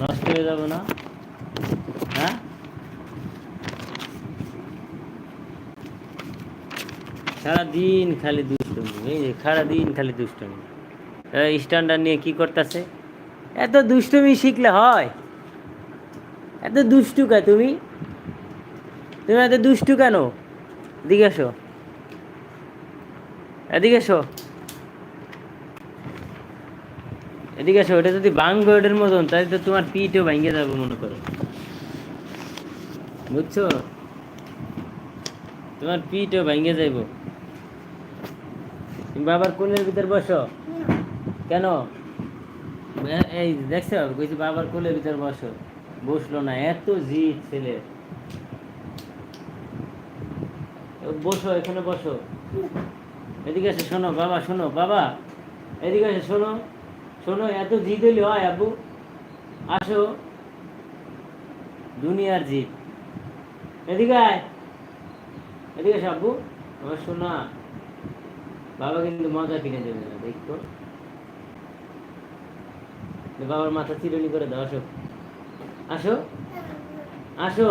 নষ্ট হয়ে যাব না। হ্যাঁ? সারাদিন খালি দুষ্টমি, এই যে সারাদিন খালি দুষ্টমি। স্ট্যান্ডার্ড নিয়ে কি করতেছে? এত দুষ্টমি শিখলে হয়। এত দুষ্টু কে তুমি? তুমি এত দুষ্টু কেন? এদিকে এসো। এদিকে এসো। এদিকে এসো ওটা যদি ভাঙবো মতন, তাহলে তো তোমার পিঠও ভাঙে যাবে, মনে করো। বুঝছ? তোমার পিঠও ভাঙে যাইব। বাবার কোলের ভিতর বসো। কেন? এই দেখছ, কইছি বাবার কোলের ভিতর বসো। বসল না, এত জিদ ছেলে। বসো, এখানে বসো। এদিকে এসে, শোনো, বাবা শোনো, বাবা। এদিকে এসে, শোনো। শোনো, এত জিদ হইলে হয় আব্বু। আসো। দুনিয়ার জিদ। এদিকে আয়। এদিকে আব্বু। আমার শোনা বাবা কিন্তু মজা কিনে দেবে না, দেখো বাবার মাথা চিরুনি করে দাও, আসো। আসো। আসো।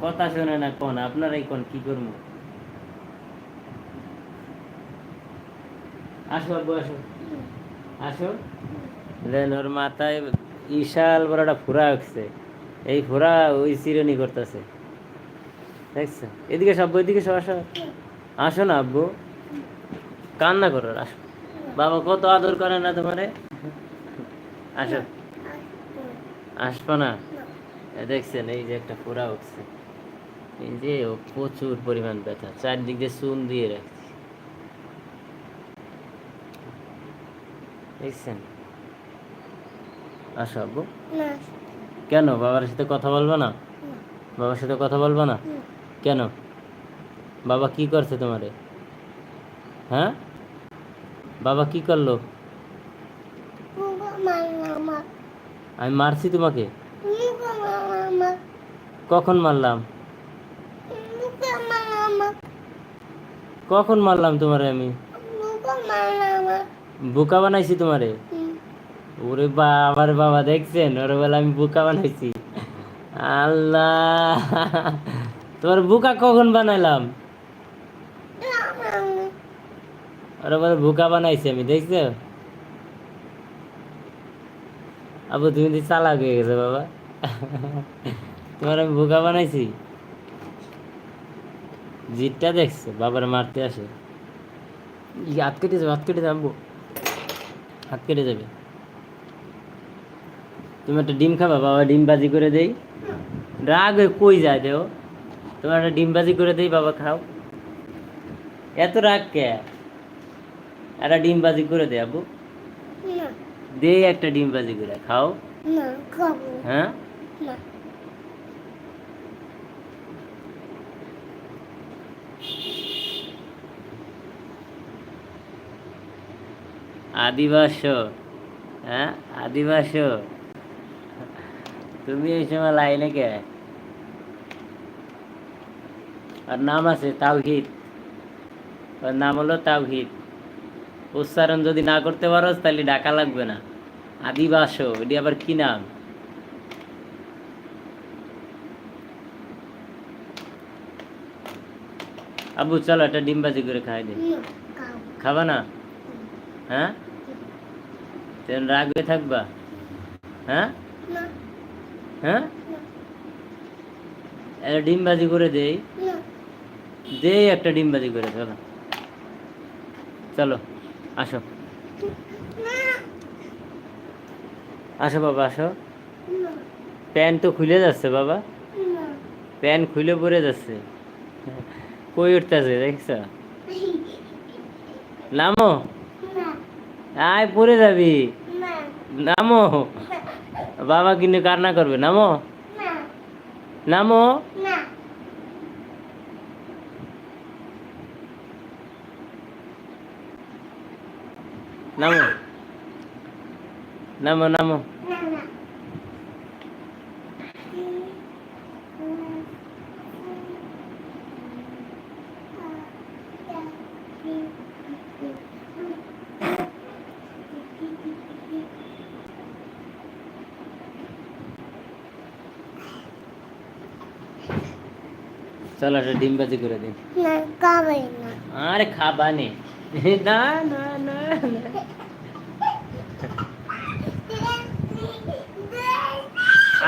কথা শোনে না কোন, আপনারাই কোন, কি করব? আসো আব্বু আসো। আসো। দেন ওর মাথায় বিশাল বড় একটা ফুরা উঠছে। এই ফুরা ওই চিরনি করতেছে। দেখছ? এদিকে সব এদিকে সব আসো। আসো না আব্বু। কান্না করো আসো। বাবা কত আদর করে না তোমারে? আসো। আসব না? দেখছেন এই যে একটা ফোড়া উঠছে। এই যে প্রচুর পরিমাণ ব্যথা। চারদিক দিয়ে চুন দিয়ে রাখছি। দেখছেন আসো আব্বু। না। কেন? বাবার সাথে কথা বলব না? বাবার সাথে কথা বলব না? কেন? বাবা কি করছে তোমারে? হ্যাঁ? বাবা কি করল? আমি মারছি তোমাকে? কখন মারলাম? কখন মারলাম তোমারে আমি? বোকা বানাইছি তোমারে? ওরে বাবার বাবা দেখছেন? ওরে বলে আমি বোকা বানাইছি। আল্লাহ তোমার বোকা কখন বানাইলাম? ওরে বলে বোকা বানাইছি আমি দেখছ? আবু তুমি তো চালাক হয়ে গেছো বাবা। তোমার আমি বোকা বানাইছি? জিতটা দেখছ বাবার মারতে আসে। ই, হাত কেটে যাবে হাত কেটে যাবে আব্বু। হাত কেটে যাবে। তুমি একটা ডিম খাবা বাবা ডিম বাজি করে দেই। রাগ কই যায় দেও তোমার একটা ডিম বাজি করে দেই বাবা খাও। এত রাগ কে? একটা ডিম বাজি করে দে আবু দে একটা ডিম বাজি করে খাও। হ্যাঁ? না। আদিবাস হ্যাঁ? আদিবাস তুমি এই সময় লাইনে কে? আর নাম আছে তাওহিদ। ওর নাম হলো তাওহিদ। উচ্চারণ যদি না করতে পারো তাহলে ডাকা লাগবে না। আদিবাস এটি আবার কি নাম? আবু চলো একটা ডিমবাজি করে খাই দে। খাবা না? হ্যাঁ? রাগ হয়ে? থাকবা হ্যাঁ? হ্যাঁ একটা ডিমবাজি করে দেই। না। দে একটা ডিমবাজি করে চলো। চলো আসো। আসো বাবা আসো। না। প্যান্ট তো খুলে যাচ্ছে বাবা। প্যান খুলে পড়ে যাচ্ছে। কই উঠতেছে দেখছ? নামো। আয় পড়ে যাবি। নামো। বাবা কিনে কার না করবে নামো। নামো। নামো। নামো নামো না না চলো একটা ডিম বাজি করে দিন না না। আরে খাবা নে। না না না না।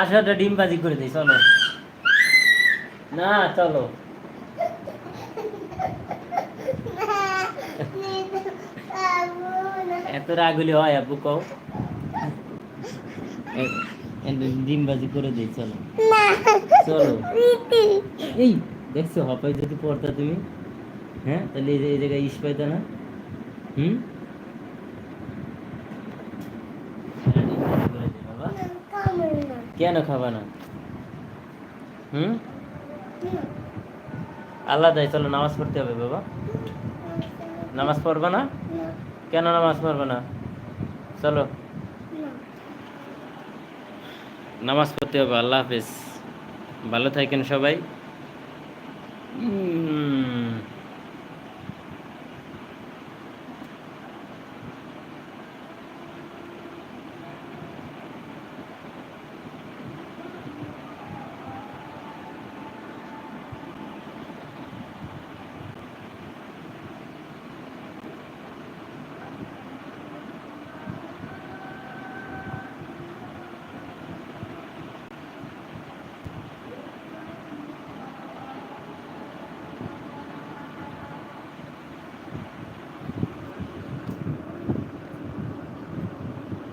আসো একটা ডিম বাজি করে দিই চলো। না চলো। এত রাগুলি হয় আব্বু কও। ডিম বাজি করে দিই চলো। চলো। এই দেখছ হপাই যদি পড়তা তুমি? হ্যাঁ তাহলে এই জায়গায় ইস পাইতা না? হুম? কেন খাবা না? হুম? আল্লাহ দেয় চলো নামাজ পড়তে হবে বাবা। নামাজ পড়বা না? কেন নামাজ পড়বে না? চলো। নামাজ পড়তে হবে আল্লাহ হাফেজ। ভালো থাকেন সবাই।